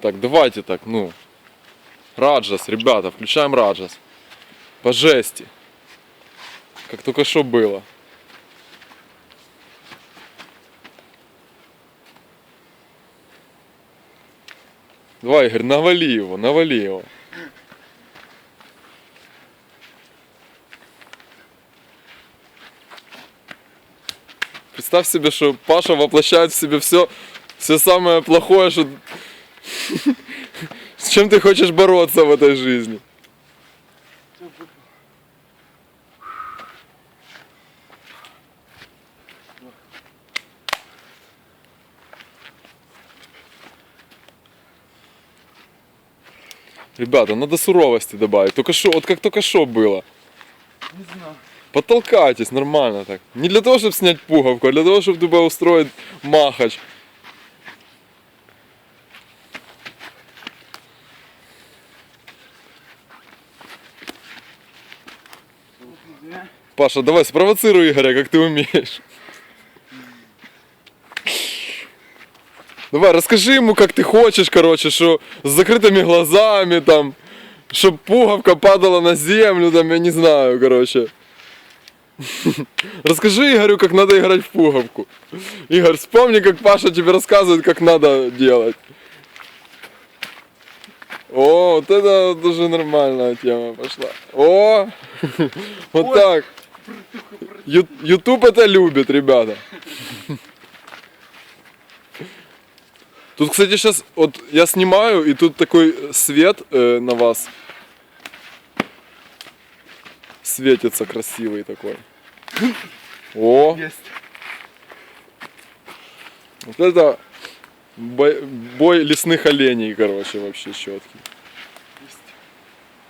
Так, давайте так, ну. Раджас, ребята, включаем Раджас. По жести. Как только что было. Давай, Игорь, навали его, навали его. Представь себе, что Паша воплощает в себе все, все самое плохое, что... С чем ты хочешь бороться в этой жизни? Ребята, надо суровости добавить. Только что, вот как только что было. Не знаю. Потолкайтесь нормально так. Не для того, чтобы снять пуговку, а для того, чтобы тебя устроить махач. Паша, давай спровоцируй Игоря, как ты умеешь. Давай, расскажи ему, как ты хочешь, короче, что с закрытыми глазами, там, чтобы пуговка падала на землю, там, я не знаю, короче. Расскажи Игорю, как надо играть в пуговку. Игорь, вспомни, как Паша тебе рассказывает, как надо делать. О, вот это вот уже нормальная тема пошла. О, вот так. Ютуб это любит, ребята. Тут, кстати, сейчас вот я снимаю, и тут такой свет э, на вас светится красивый такой. О, Есть. вот это бой, бой лесных оленей, короче, вообще четкий. Есть.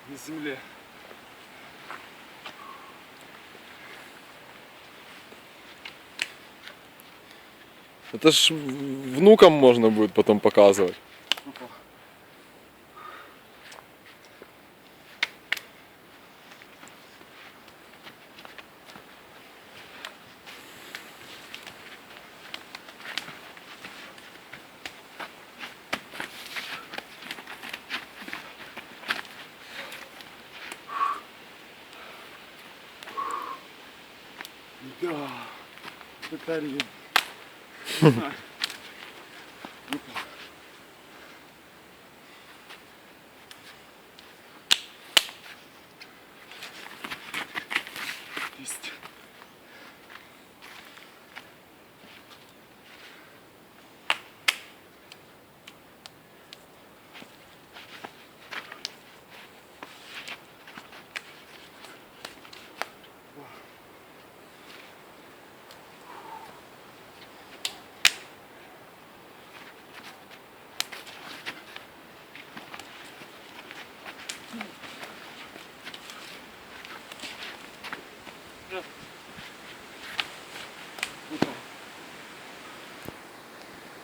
На земле. Это ж внукам можно будет потом показывать. Да. Не знаю. Görüşürüz.